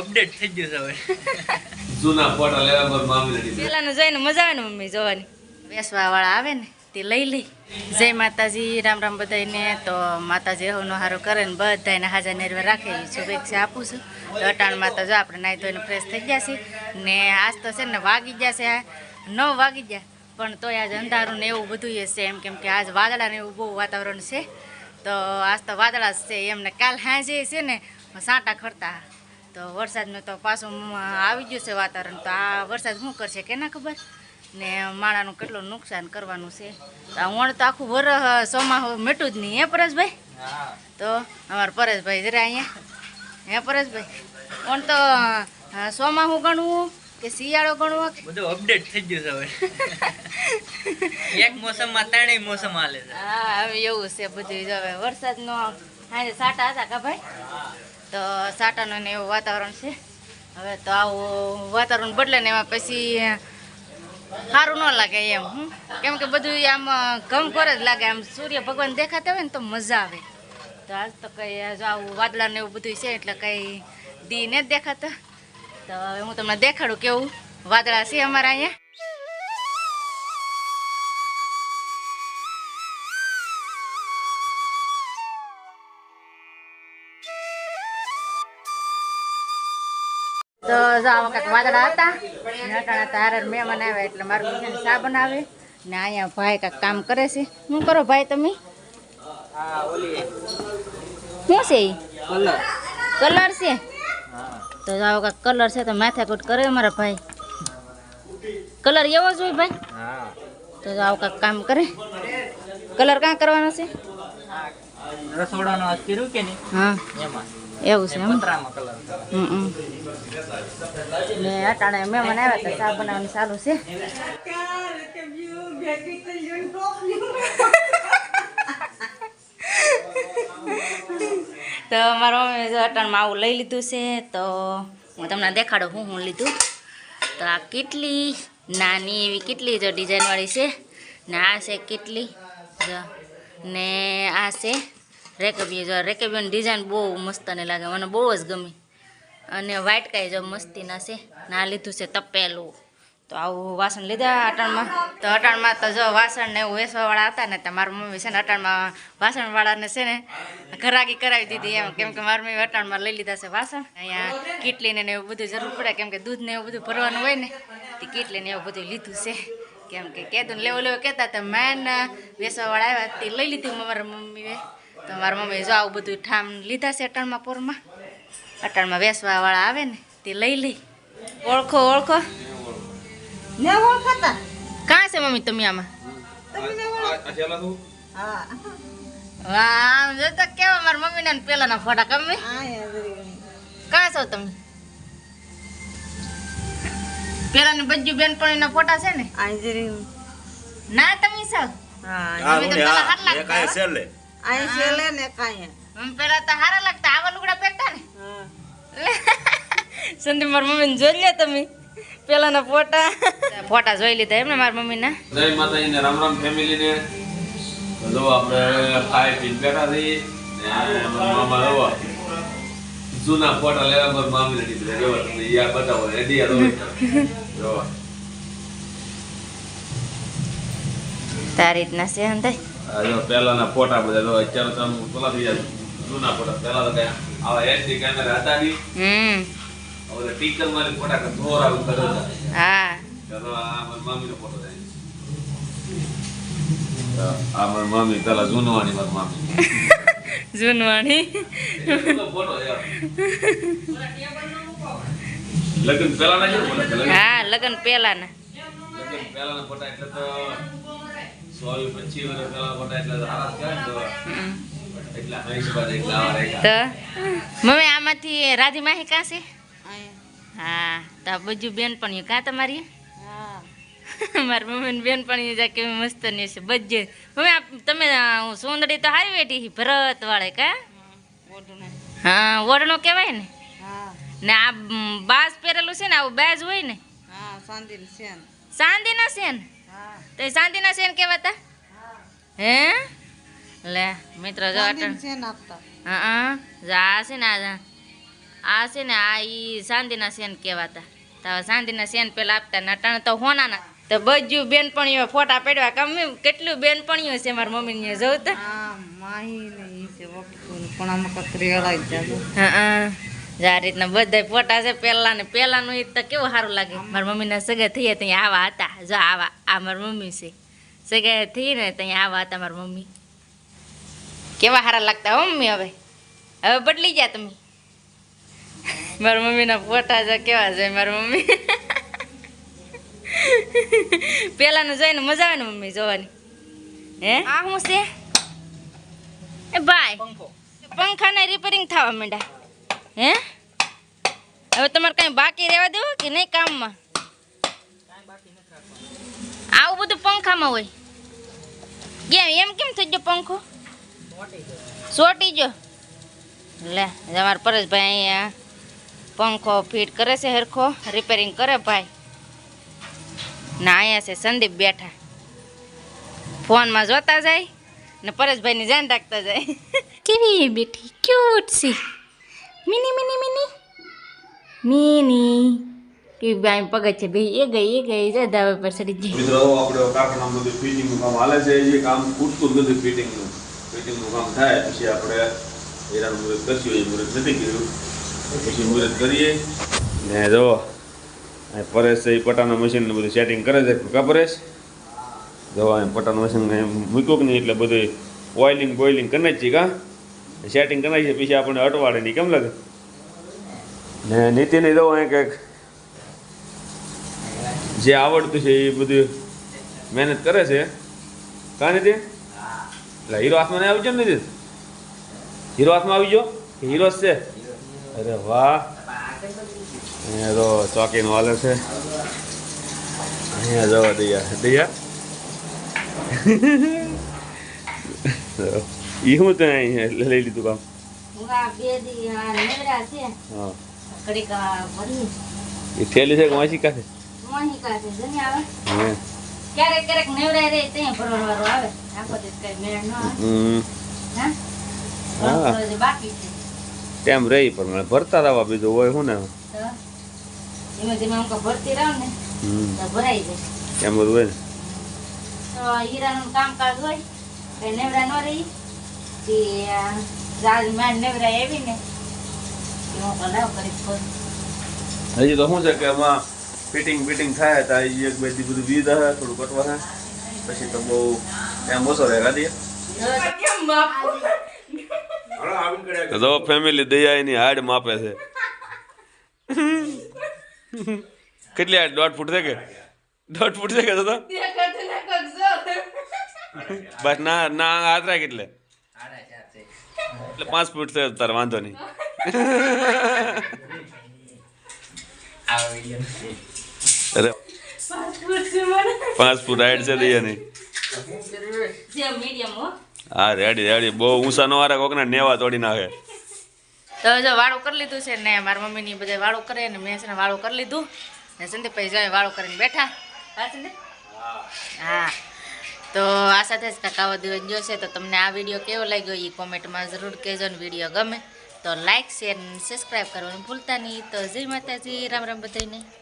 Update થઈ ગયું છે હવે. જૂના ફોટા લેવા પર મામી લડી પેલાનું જોઈને મજા આવે ને મમ્મી જોવાની. બેસવા વાળા આવે ને તે લઈ લઈ જય માતાજી રામ રામ બધાને તો માતાજી હવનો હારો કરે ને બધાને હાજર નેરવે રાખે એવી શુભેચ્છા આપું છું. તો અટાણ માતા જો આપણે નાહી ધોઈને ફ્રેશ થઈ ગયા છીએ ને આજ તો છે ને વાગી ગયા છે નવ વાગી ગયા. પણ તોય આજ અંધારું ને એવું બધું એ છે એમ કેમ કે આજ વાદળા ને એવું બહુ વાતાવરણ છે. તો આજ તો વાદળા જ છે એમને કાલ હાજે છે ને સાંટા ખરતા. તો વરસાદનું તો પાછું આવી ગયું છે વાતાવરણ. તો આ વરસાદ શું કરશે કે ના ખબર? ને માણાનું કેટલું નુકસાન કરવાનું છે? તો આ વણ તો આખું વર સોમાં મેટું જ નહીં હે પરેશભાઈ? તો અમારા પરેશભાઈ જરા અહીંયા. હે પરેશભાઈ? વણ તો અ, સોમાહું ગણવું કે શિયાળો ગણવો બધું અપડેટ થઈ ગયું છે હવે. એક મોસમમાં ત્રણેય મોસમ હાલે છે. હા હવે એવું છે બધું હવે વરસાદનો આજે સાટા હતા કા ભાઈ? તો સાટાનું ને એવું વાતાવરણ છે. હવે તો આવું વાતાવરણ બદલે ને એમાં પછી સારું ન લાગે એમ. કેમ કે બધું આમ ગમખોર જ લાગે, આમ સૂર્ય ભગવાન દેખાતા હોય ને તો મજા આવે. તો આજ તો કંઈ આવું વાદળા ને એવું બધું છે એટલે કંઈ દી ને જ દેખાતા. તો હવે હું તમને દેખાડું કેવું વાદળા છે અમારા અહીંયા. તો આમાં કાંઈક વાદળા હતા. નટાણા તારે મહેમાન આવ્યા એટલે મારું બીજાને ચા બનાવે. ને અહીંયા ભાઈ કાંઈક કામ કરે છે. શું કરો ભાઈ તમે? શું છે એ કલર છે? તો આવો કાંઈક કલર છે તો માથાકૂટ કરે મારા ભાઈ. કલર એવો જ હોય ભાઈ. તો આવો કાંઈક કામ કરે. કલર કાં કરવાનો છે? રસોડાનો કર્યું કે નહીં? હા. એમાં. એવું છે એમ? મેં હમ હમ. ને અટાણે મહેમાન આવ્યા તો ચા બનાવવાનું ચાલુ છે. તો મારો અટાણમાં આવું લઈ લીધું છે તો હું તમને દેખાડું હું હું લીધું. તો આ કેટલી નાની એવી કેટલી જો ડિઝાઇનવાળી છે. ને આ છે કેટલી જો. ને આ છે રેકેબી જો રેકેબીની ડિઝાઇન બહુ મસ્ત ને લાગે, મને બહુ જ ગમી. અને વ્હાઈટ કાંઈ જો મસ્તીના છે, ના લીધું છે તપેલું. તો આવું વાસણ લીધા અટાણમાં. તો અટાણમાં તો જો વાસણ ને એવું વેસવાવાળા હતા ને, તો મારી મમ્મી છે ને અટાણમાં વાસણવાળાને છે ને ઘરાકી કરાવી દીધી એમ. કેમ કે મારી મમ્મી અટાણમાં લઈ લીધા છે વાસણ. અહીંયા કીટલીને ને એવું બધું જરૂર પડે, કેમ કે દૂધ ને એવું બધું ભરવાનું હોય ને, તે કીટલીને એવું બધું લીધું છે. કેમ કે કહેતું લેવો લેવો કહેતા તો મેન વેસવાવાળા આવ્યા તે લઈ લીધું મારા મમ્મીએ. તો મારા મમ્મી જો આવું બધું ઠામ લીધા છે અટાણમાં પોરમાં. અટાણમાં વેસવાવાળા આવે ને તે લઈ લઈ. ઓળખો ઓળખો. ને ઓળખાતા? કાં છે મમ્મી તમે આમાં? વાહ આમ જો કેવા મારા મમ્મીના ને પેલાના ફોટા ગમે કાં છો તમે? પેલાની બજ્જુ બેનપણીના ફોટા છે ને? ના તમે છો? હા તમે તો પેલા હાર લાગતા હો. આઈ છેલે ને કાંઈ. હમ પેલા તો હારા લાગતા આવા લુગડા પહેરતા ને. હા. સંદીપ મારા મમ્મીને જોઈ લે તમે. પેલાના ફોટા. ફોટા જોઈ લીધા એમ ને મારા મમ્મીના. જય માતાજી ને રામ રામ ફેમિલી ને. તો જો આપણે ખાઈ પીને બેઠા છીએ. ને આ મામા રવા. જૂના ફોટા લેવા પર મામી નથી દીધા જો તમે યાર બતાવો રેડી આ જો તારી રીતના છે આ જો પહેલાના ફોટા બધા જો અત્યારે તો પેલા થઈ જાય જૂના ફોટા. પહેલા તો કઈ આવા એસડી કેમેરા હતા નહીં. હમ. હવે ટીકર મારી ફોટા કે ધોર આવું કરે હા. ચલો આ મારી મામીનો ફોટો થાય આ મારી મમ્મી પેલા જૂનવાણી મારી મામી. જૂનવાણી. લગ્ન પહેલા ના કેવું બોલે લગ્ન હા લગ્ન પેલાના લગ્ન પહેલાના ફોટા એટલે તો વર્ષ એટલે તો ને એટલા એટલા મમ્મી આમાંથી રાધી માહી કાં છે? હા તો બીજું બેન પણ કાં તમારી? હા. મમ્મી બેન પણ જા કેવી મસ્તની છે બજે મમ્મી આ તમે સુંદરી તો હારી બેઠી ભરત વાળે કા? હા ઓઢણો કહેવાય ને? હા. ને આ બાજ પહેરેલું છે ને આવું બાજ હોય ને? ચાંદી ના. છે હા તો શાંતિના સેન કહેવાતા? હે? લે મિત્ર જો હા હા છે ને આ આ છે ને આ ઈ શાંતિના સેન કહેવાતા. તો શાંતિના સેન પેલા આપતા નટાણ તો હોનાના. તો બધું બેનપણીઓ ફોટા પડ્યા કમી કેટલું બેનપણીઓ છે મારા મમ્મીને જોઉં તો? હા માહી નહીં છે વખતું પણ આમાં કક રેડાઈ જાજો. હા. આ રીતના બધા ફોટા છે પહેલા ને પહેલાનું એ તો કેવું સારું લાગે. મારા મમ્મીના સગા થયા ત્યાં આવા હતા. જો આવા આ મારી મમ્મી છે. સગા થઈ ને ત્યાં આવા હતા મારી મમ્મી. કેવા સારા લાગતા હો મમ્મી હવે? હવે બદલી ગયા તમે. મારા મમ્મીના ફોટા છે કેવા છે મારા મમ્મી. પહેલાનું જોઈને મજા આવે ને મમ્મી જોવાની. હે? આ શું છે? એ ભાઈ પંખાને રિપેરિંગ થવા માંડ્યા. હે? હવે તમારે કઈ બાકી રહેવા દેવું કે નહીં કામમાં? આવું બધું પંખામાં હોય. કેમ એમ કેમ થઈ ગયો પંખો? સોટી ગયો લે તમારા પરેશભાઈ અહીંયા પંખો ફિટ કરે છે હરખો રિપેરિંગ કરે ભાઈ. ના, અહીંયા છે સંદીપ બેઠા. ફોનમાં જોતા જાય ને પરેશભાઈની જાન રાખતા જાય. કેવી બેઠી ક્યુટ છે. મિની મિની મિની મિની કેવી બાઈ પગત છે ભાઈ એ ગઈ એ ગઈ છે ધાબા પર ચડી જઈ મિત્રો, આપણે કારખાના બધું ફિટિંગનું કામ હાલે છે એ કામ ખૂટતું જ નથી ફિટિંગનું ફિટિંગનું કામ થાય, પછી આપણે હીરાનું મુહૂર્ત કરશું, એ મુહૂર્ત નથી કર્યું. પછી મુહૂર્ત કરીએ. ને જો પરેશ એ પટાના મશીનનું બધું સેટિંગ કરે છે કા પરેશ. જો પટાના મશીન મૂક્યું કે નહીં, એટલે બધું ઓઇલિંગ બોઇલિંગ કરી છે કા? સેટિંગ કરાવી છે, પછી આપણને અટવાડે નહીં કેમ લાગે? ને નીતિને દઉં અહીં કંઈક જે આવડતું છે એ બધું મહેનત કરે છે. કા નીતિ? એટલે હીરો હાથમાં નહીં આવી ગયો ને નથી હીરો હાથમાં આવી ગયો? હીરો છે? અરે વાહ. અહીંયા તો ચોકીનું હાલે છે. અહીંયા જવા દૈયા દૈયા એ હું તો લઈ લીધું કામ. હા. એ થેલી છે કે વાંચી જની ક્યારેક ક્યારેક નેવરા રે ત્યાં ભરવા આવે. આખો દિવસ કઈ મેળ ન આવે. હા? હા. બાકી છે. તેમ રહી પણ મને ભરતા રહેવા બીજું હોય શું ને? ધીમે ધીમે હું ભરતી રહું ને ભરાઈ જાય. કેમ બધું હોય ને? તો હીરાનું કામકાજ હોય. નેવરા ન રહી. તે રાજમાં નેવરા આવી ને તે હું કહું કરી ખોલ. હજી તો શું છે કે એમાં ફિટિંગ ફિટિંગ થાય તો એક, બે બધું બીજ હે, થોડું કટવા હે. પછી તો બહુ એમ ઓછો રહે ગાડી તો ફેમિલી દયા એની હાડ માપે છે. કેટલી હાડ? દોઢ ફૂટ છે કે? દોઢ ફૂટ છે કે તો? બસ ના ના હાથ કેટલે એટલે. પાંચ ફૂટ છે તાર વાંધો નહીં. અરે પાંચ ફૂટ હાઈટ છે દયાની મીડિયમ હો. હા રેડી રેડી. બહુ ઊંચા નો વારે કોકના નેવા તોડી નાખે. તો જો વાળું કરી લીધું છે ને મારા મમ્મીની બધા વાળું કરે ને મેં છે ને વાળું કરી લીધું. ને સંદીપભાઈ જાય વાળું કરીને બેઠા. હા. હા. તો આ સાથે જ તકાવત દિવસ જોશે તો તમને આ વીડિયો કેવો લાગ્યો એ કોમેન્ટમાં જરૂર કહેજો ને વીડિયો ગમે તો લાઇક શેર સબસ્ક્રાઈબ કરવાનું ભૂલતા નહીં. તો જય માતાજી, રામ રામ બધાને